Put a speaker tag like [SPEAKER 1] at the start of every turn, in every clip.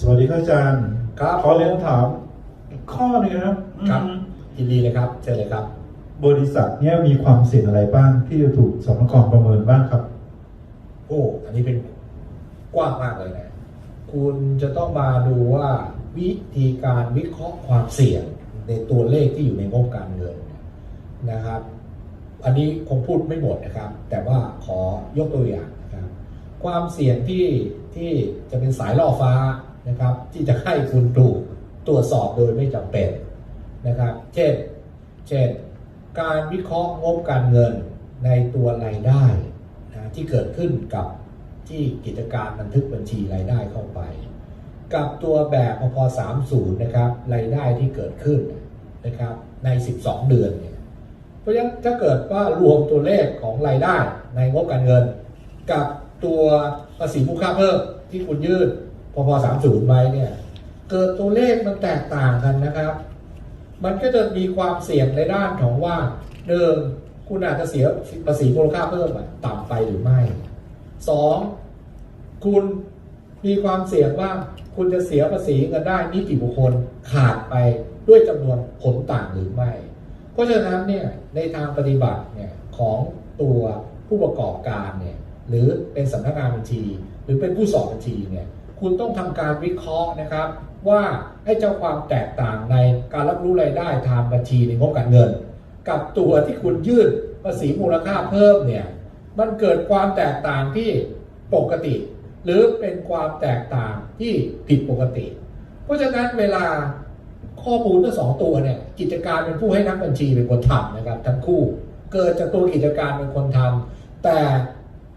[SPEAKER 1] สวัสดีครับอาจารย์
[SPEAKER 2] ครับ
[SPEAKER 1] ขอเรียนถามอีกข้อหนึงนะครับ
[SPEAKER 2] ครับ
[SPEAKER 1] อืม
[SPEAKER 2] ยินดีเลยครับเชิญเลยครับ
[SPEAKER 1] บริษัทเนี่ยมีความเสี่ยงอะไรบ้างที่จะถูกสมกรประเมินบ้างครับ
[SPEAKER 2] โอ้ อันนี้เป็นกว้างมากเลยนะ คุณจะต้องมาดูว่าวิธีการวิเคราะห์ความเสี่ยงในตัวเลขที่อยู่ในงบการเงินนะครับ อันนี้คงพูดไม่หมดนะครับ แต่ว่าขอยกตัวอย่างนะครับ ความเสี่ยงที่ที่จะเป็นสายล่อฟ้า นะครับ ที่จะให้คุณถูกตรวจสอบโดยไม่จำเป็นนะครับ เช่น เช่น การวิเคราะห์งบการเงินในตัวรายได้นะที่เกิดขึ้นกับที่กิจการบันทึกบัญชีรายได้เข้าไป กับตัวแบบพพ30นะครับรายได้ที่เกิดขึ้นนะครับใน 12 เดือนเนี่ยเพราะฉะนั้นถ้าเกิดว่ารวมตัวเลขของรายได้ในงบการเงิน กับตัวภาษีมูลค่าเพิ่มที่คุณยื่น พพ30ไว้เนี่ย เกิดตัวเลขมันแตกต่างกันนะครับ มันก็จะมีความเสี่ยงในด้านของว่าเดิมคุณอาจจะเสียภาษีมูลค่าเพิ่มต่ำไปหรือไม่สองคุณมีความเสี่ยงว่าคุณจะเสียภาษีเงินได้นิติบุคคลขาดไปด้วยจำนวนผลต่างหรือไม่ เพราะฉะนั้นเนี่ยในทางปฏิบัติเนี่ยของตัวผู้ประกอบการเนี่ยหรือเป็นสำนักงานบัญชี หรือเป็นผู้สอบบัญชีเนี่ย คุณต้องทำการวิเคราะห์นะครับ ว่าให้เจ้าความแตกต่างในการรับรู้รายได้ทางบัญชีในงบการเงิน กับตัวที่คุณยื่นภาษีมูลค่าเพิ่มเนี่ยมันเกิดความแตกต่างที่ปกติ หรือเป็นความแตกต่างที่ผิดปกติ เพราะฉะนั้นเวลาข้อมูลทั้งสองตัวเนี่ยกิจการเป็นผู้ให้นักบัญชีเป็นคนทำนะครับทั้งคู่เกิดจากตัวกิจการเป็นคนทำแต่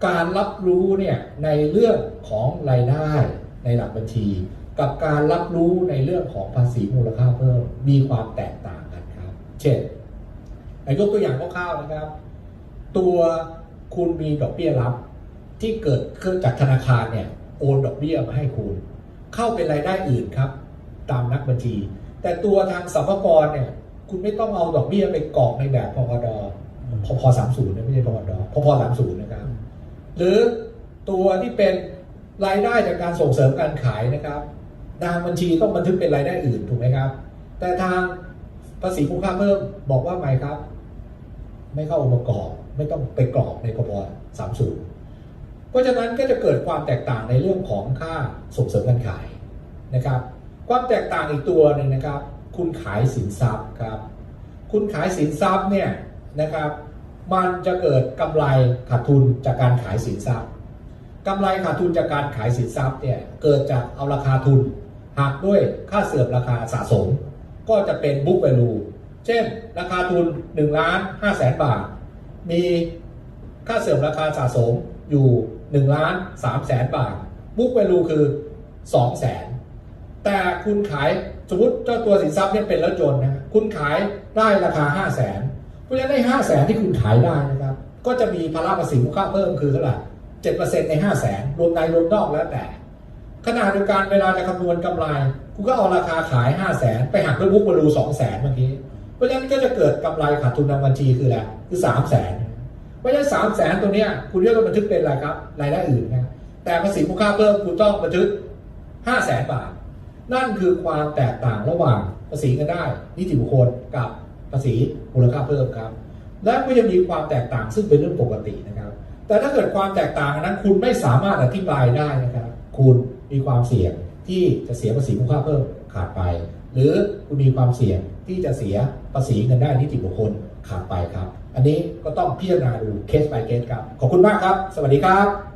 [SPEAKER 2] การรับรู้เนี่ยในเรื่องของรายได้ ในหลักบัญชี กับการรับรู้ในเรื่องของภาษีมูลค่าเพิ่มมีความแตกต่างกันครับ เช่นยกตัวอย่างคร่าวๆนะครับ ตัวคุณมีดอกเบี้ยรับที่เกิดขึ้นจากธนาคารเนี่ยโอนดอกเบี้ยมาให้คุณ เข้าเป็นรายได้อื่นครับ ตามนักบัญชี แต่ตัวทางสรรพากรเนี่ยคุณไม่ต้องเอาดอกเบี้ยไปกรอกในแบบพกดพพสามศูนย์ไม่ใช่พกดพพสามศูนย์นะครับ หรือตัวที่เป็น รายได้จากการส่งเสริมการขายนะครับ ทางบัญชีต้องบันทึกเป็นรายได้อื่นถูกไหมครับ แต่ทางภาษีมูลค่าเพิ่มบอกว่าไงครับ ไม่เข้าองค์ประกอบไม่ต้องไปกรอกในพพสามศูนย์เพราะฉะนั้นก็จะเกิดความแตกต่างในเรื่องของค่าส่งเสริมการขายนะครับ ความแตกต่างอีกตัวหนึ่งนะครับ คุณขายสินทรัพย์ครับ คุณขายสินทรัพย์เนี่ยนะครับ มันจะเกิดกำไรขาดทุนจากการขายสินทรัพย์ กำไรขาดทุนจากการขายสินทรัพย์เนี่ยเกิดจากเอาราคาทุนหักด้วยค่าเสื่อมราคาสะสม ก็จะเป็น book value เช่น ราคาทุน1ล้าน5แสนบาท มีค่าเสื่อมราคาสะสมอยู่1ล้าน3แสนบาท book value คือ2แสนแต่คุณขายสมมติเจ้าตัวสินทรัพย์เนี่ยเป็นรถยนต์นะคุณขายได้ราคา 5 0 0แสนเพราะฉะนั้นใน5แสนที่คุณขายได้นะครับ ก็จะมีภาระภาษีมูลค่าเพิ่มคือเท่าไหร่ เจ็ดเปอร์เซ็นต์ใน5 0 0แสนรวมในรวมนอกแล้วแต่ขณะเดียวกันเวลาจะคำนวณกำไรคุณก็เอาราคาขาย5 0 0แสนไปหักด้วยบุ๊กมารู2 0 0แสนเมื่อกี้เพราะฉะนั้นก็จะเกิดกำไรขาดทุนทางบัญชีคืออะไรคือ3 0 0แสนเพราะฉะนั้น3 0 0แสนตัวเนี้ยคุณเรียกว่าบันทึกเป็นอะไรครับรายได้อื่นนะแต่ภาษีมูลค่าเพิ่มคุณต้องบันทึก5 0 0แสนบาท นั่นคือความแตกต่างระหว่างภาษีเงินได้นิติบุคคลกับภาษีมูลค่าเพิ่มครับ และก็ยังมีความแตกต่างซึ่งเป็นเรื่องปกตินะครับ แต่ถ้าเกิดความแตกต่างนนั้นคุณไม่สามารถอธิบายได้นะครับ คุณมีความเสี่ยงที่จะเสียภาษีมูลค่าเพิ่มขาดไป หรือคุณมีความเสี่ยงที่จะเสียภาษีเงินได้นิติบุคคลขาดไปครับ อันนี้ก็ต้องพิจารณาดูเคส by เคสครับ ขอบคุณมากครับ สวัสดีครับ